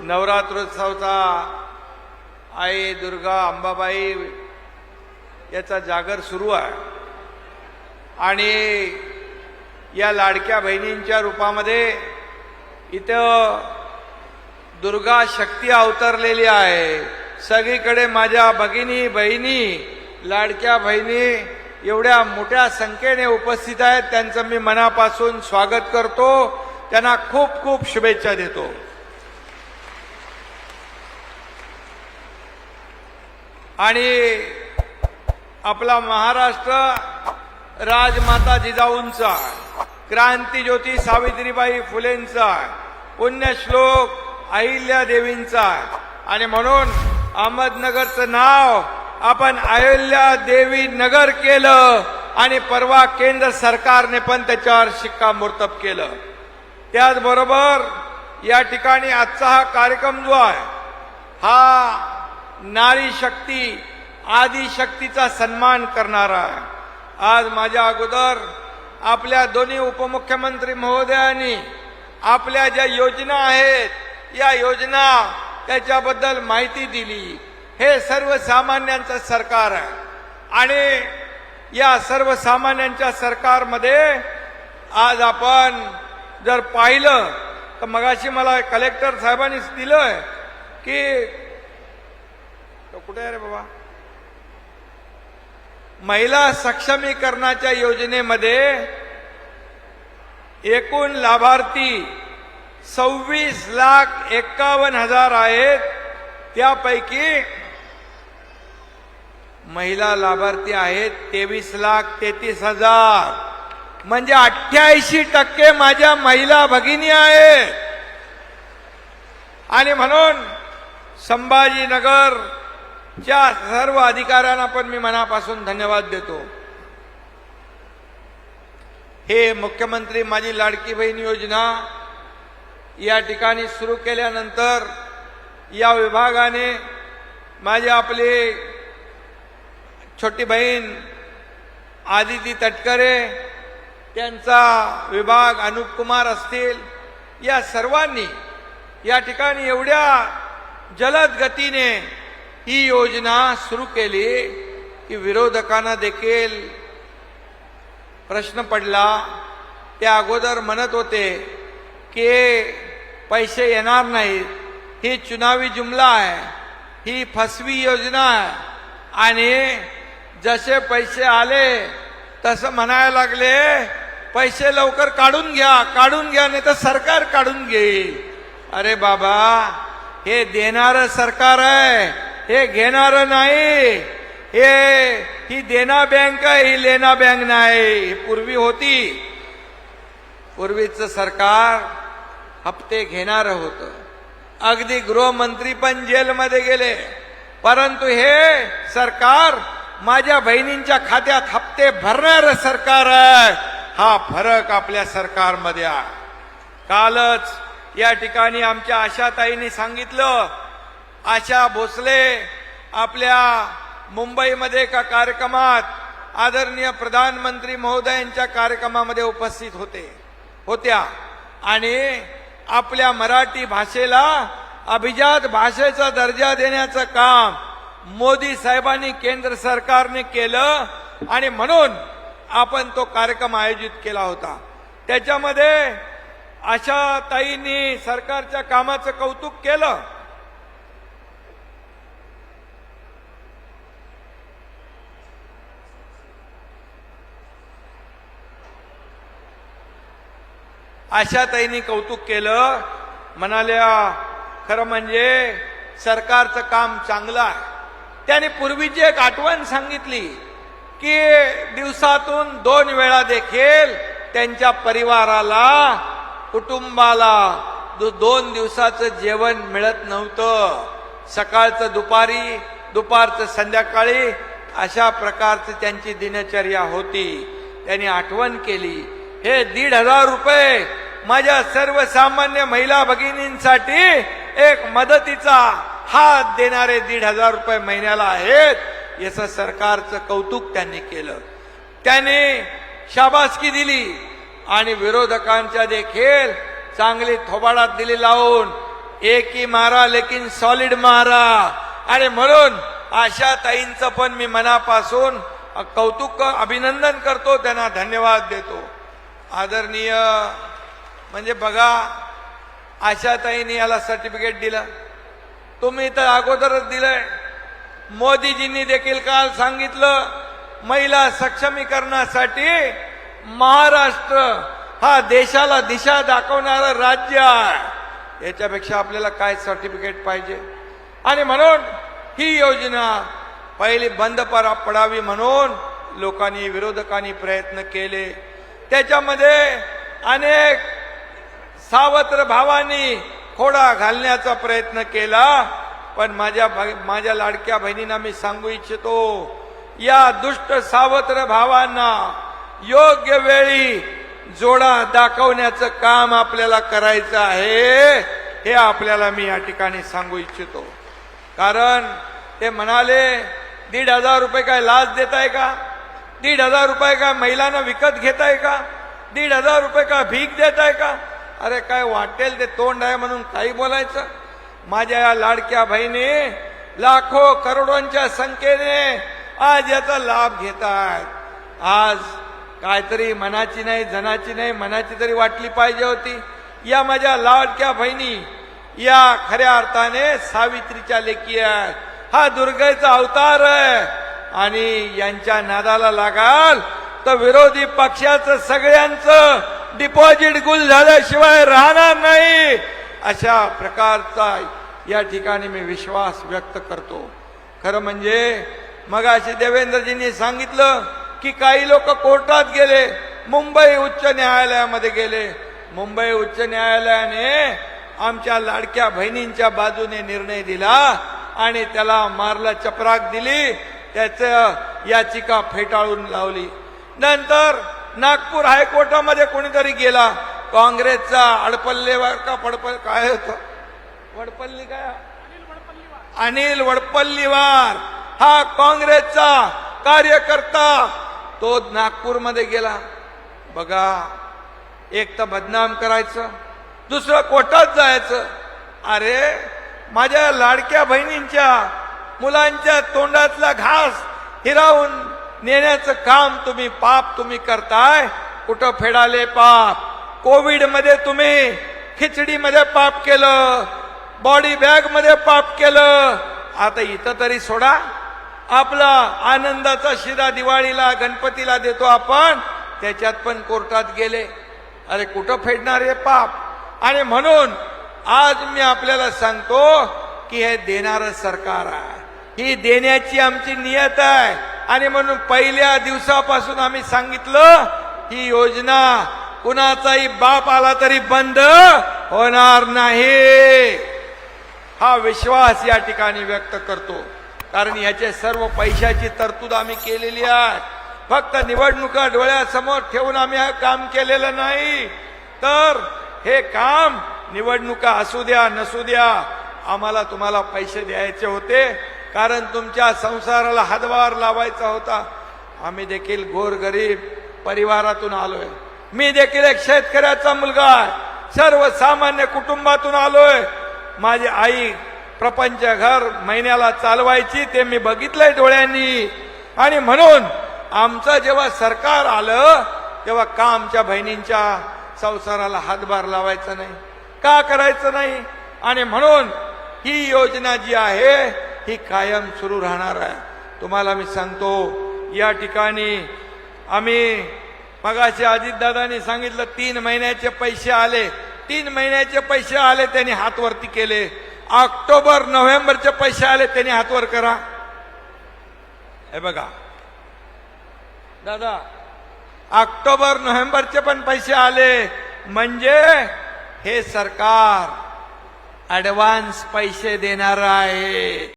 नवरात्रोत्सवचा आई दुर्गा अंबाबाई याचा जागर सुरू आहे. आणि या लाडक्या बहिणींच्या रूपामध्ये इथं दुर्गा शक्ती अवतरलेली आहे. सगळीकडे माझ्या भगिनी बहिणी लाडक्या बहिणी एवढ्या मोठ्या संख्येने उपस्थित आहेत. त्यांचं मी मनापासून स्वागत करतो. त्यांना खूप खूप शुभेच्छा देतो. आणि आपला महाराष्ट्र राजमाता जिजाऊंचा क्रांतीज्योती सावित्रीबाई फुलेंचा पुण्यश्लोक अहिल्या देवींचा आणि म्हणून अहमदनगरचं नाव आपण अहिल्या देवी नगर केलं आणि परवा केंद्र सरकारने पण त्याच्यावर शिक्कामोर्तब केलं. त्याचबरोबर या ठिकाणी आजचा हा कार्यक्रम जो आहे हा नारी शक्ती आदी शक्तीचा सन्मान करणारा. आज माझ्या अगोदर आपल्या दोन्ही उपमुख्यमंत्री महोदयांनी आपल्या ज्या योजना आहेत या योजना त्याच्याबद्दल माहिती दिली. हे सर्वसामान्यांचं सरकार आहे. आणि या सर्वसामान्यांच्या सरकारमध्ये आज आपण जर पाहिलं तर मगाशी मला कलेक्टर साहेबांनीच दिलं की कुठे आहे रे बाबा? महिला सक्षमीकरणाच्या योजनेमध्ये एकूण लाभार्थी सव्वीस लाख एक्कावन्न हजार आहेत. त्यापैकी महिला लाभार्थी आहेत तेवीस लाख तेहतीस हजार. म्हणजे अठ्ठ्याऐंशी टक्के माझ्या महिला भगिनी आहेत. आणि म्हणून संभाजीनगर ज्या सर्व अधिकाऱ्यांना पण मी मनापासून धन्यवाद देतो. हे मुख्यमंत्री माझी लाडकी बहीण योजना या ठिकाणी सुरू केल्यानंतर या विभागाने माझी आपली छोटी बहीण आदिती तटकरे त्यांचा विभाग अनुप कुमार असतील या सर्वांनी या ठिकाणी एवढ्या जलद गतीने ही योजना सुरू केली की विरोधकांना देखील प्रश्न पडला ते अगोदर म्हणत होते की पैसे येणार नाहीत ही चुनावी जुमला आहे ही फसवी योजना आहे आणि जसे पैसे आले तसं म्हणायला लागले पैसे लवकर काढून घ्या काढून घ्या नाही तर सरकार काढून घेईल अरे बाबा हे देणारं सरकार आहे हे घेणार नाही. हे ही देना बँक आहे ही लेना बँक नाही. पूर्वी होती. पूर्वीचं सरकार हप्ते घेणारं होतं. अगदी गृहमंत्री पण जेलमध्ये गेले. परंतु हे सरकार माझ्या बहिणींच्या खात्यात हप्ते भरणार सरकार आहे. हा फरक आपल्या सरकारमध्ये आहे. कालच या ठिकाणी आमच्या आशाताईंनी सांगितलं आशा भोसले आपल्या मुंबईमध्ये एका कार्यक्रमात आदरणीय प्रधानमंत्री महोदयांच्या कार्यक्रमामध्ये उपस्थित होते होत्या. आणि आपल्या मराठी भाषेला अभिजात भाषेचा दर्जा देण्याचं काम मोदी साहेबांनी केंद्र सरकारने केलं आणि म्हणून आपण तो कार्यक्रम आयोजित केला होता. त्याच्यामध्ये अशा ताईंनी सरकारच्या कामाचं कौतुक केलं. आशाताईंनी कौतुक केलं. म्हणाल्या खरं म्हणजे सरकारचं काम चांगलं आहे. त्याने पूर्वीची एक आठवण सांगितली की दिवसातून दोन वेळा देखील त्यांच्या परिवाराला कुटुंबाला दो- दोन दिवसाचं जेवण मिळत नव्हतं. सकाळचं दुपारी दुपारचं संध्याकाळी अशा प्रकारची त्यांची दिनचर्या होती. त्यांनी आठवण केली हे दीड हजार रुपये माझ्या सर्वसामान्य महिला भगिनींसाठी एक मदतीचा हात देणारे दीड हजार रुपये महिन्याला आहेत याचं सरकारचं कौतुक त्यांनी केलं. त्याने शाबासकी दिली आणि विरोधकांच्या देखील चांगली थोबाडात दिली लावून एकी मारा लेकिन सॉलिड मारा. आणि म्हणून आशा ताईंचं पण मी मनापासून कौतुक अभिनंदन करतो त्यांना धन्यवाद देतो. आदरणीय म्हणजे बघा आशाताईंनी याला सर्टिफिकेट दिलं. तुम्ही तर अगोदरच दिलंय. मोदीजींनी देखील काल सांगितलं महिला सक्षमीकरणासाठी महाराष्ट्र हा देशाला दिशा दाखवणारं राज्य आहे. याच्यापेक्षा आपल्याला काय सर्टिफिकेट पाहिजे? आणि म्हणून ही योजना पहिली बंद परा पडावी म्हणून लोकांनी विरोधकांनी प्रयत्न केले. त्याच्यामध्ये अनेक सावत्र भावांनी खोडा घालण्याचा प्रयत्न केला. पण माझ्या माझ्या लाडक्या बहिणींना मी सांगू इच्छितो या दुष्ट सावत्र भावांना योग्य वेळी जोडा दाखवण्याचं काम आपल्याला करायचं आहे हे आपल्याला मी या ठिकाणी सांगू इच्छितो. कारण ते म्हणाले दीड हजार रुपये काय लाच देताय का? दीड हजार रुपये काय महिलांना विकत घेताय का? दीड हजार रुपये का भीक देताय का? अरे काय वाटेल ते तोंड आहे म्हणून काही बोलायचं. माझ्या या लाडक्या बहिणी लाखो करोडोंच्या संख्येने आज याचा लाभ घेत आहेत आज काहीतरी मनाची नाही जनाची नाही मनाची तरी वाटली पाहिजे होती. या माझ्या लाडक्या बहिणी या खऱ्या अर्थाने सावित्रीच्या लेखी आहेत. हा दुर्गेचा अवतार आहे. आणि यांच्या नादाला लागाल तर विरोधी पक्षाचं सगळ्यांचं डिपॉझिट गुल झाल्याशिवाय राहणार नाही. अशा प्रकारचा या ठिकाणी मी विश्वास व्यक्त करतो. खरं म्हणजे मग अशी देवेंद्रजींनी सांगितलं की काही लोक कोर्टात गेले मुंबई उच्च न्यायालयामध्ये गेले. मुंबई उच्च न्यायालयाने आमच्या लाडक्या बहिणींच्या बाजूने निर्णय दिला आणि त्याला मारला चपराक दिली. त्याच याचिका फेटाळून लावली. नंतर नागपूर हायकोर्टामध्ये कोणीतरी गेला. काँग्रेसचा अडपल्लेवर का पडपल काय होतं? वडपल्ली काय अनिल वडपल्लीवार. हा काँग्रेसचा कार्यकर्ता. तो नागपूरमध्ये गेला. बघा एक तर बदनाम करायचं दुसरं कोर्टात जायचं. अरे माझ्या लाडक्या बहिणींच्या मुलांच्या तोंडातला घास हिरावून नेण्याचं काम तुम्ही पाप तुम्ही करताय. कुठं फेडाले पाप? कोविडमध्ये तुम्ही खिचडीमध्ये पाप केलं बॉडी बॅगमध्ये पाप केलं. आता इथं तरी सोडा. आपला आनंदाचा शिरा दिवाळीला गणपतीला देतो आपण. त्याच्यात पण कोर्टात गेले. अरे कुठं फेडणार हे पाप? आणि म्हणून आज मी आपल्याला सांगतो की हे देणारं सरकार आहे. ही देण्याची आमची नियत आहे. आणि म्हणून पहिल्या दिवसापासून आम्ही सांगितलं ही योजना कुणाचाही बाप आला तरी बंद होणार नाही. हा विश्वास या ठिकाणी व्यक्त करतो. कारण याचे सर्व पैशाची तरतूद आम्ही केलेली आहे. फक्त निवडणुका डोळ्यासमोर ठेवून आम्ही हे काम केलेलं नाही. तर हे काम निवडणुका असू द्या नसू द्या आम्हाला तुम्हाला पैसे द्यायचे होते. कारण तुमच्या संसाराला हातभार लावायचा होता. आम्ही देखील गोरगरीब परिवारातून आलोय. मी देखील एक शेतकऱ्याचा मुलगा आहे. सर्वसामान्य कुटुंबातून आलोय. माझी आई प्रपंच घर महिन्याला चालवायची ते मी बघितलंय डोळ्यांनी. आणि म्हणून आमचं जेव्हा सरकार आलं तेव्हा का आमच्या बहिणींच्या संसाराला हातभार लावायचा नाही? का करायचं नाही? आणि म्हणून ही योजना जी आहे ही कायम सुरू राहणार आहे. तुम्हाला मी सांगतो या ठिकाणी आम्ही मगाशी अजितदादांनी सांगितलं तीन महिन्याचे पैसे आले. तीन महिन्याचे पैसे आले त्यांनी हातवरती केले. ऑक्टोबर नोव्हेंबरचे पैसे आले त्यांनी हातवर करा. हे बघा. दादा ऑक्टोबर नोव्हेंबरचे पण पैसे आले. म्हणजे हे सरकार ऍडव्हान्स पैसे देणार आहे.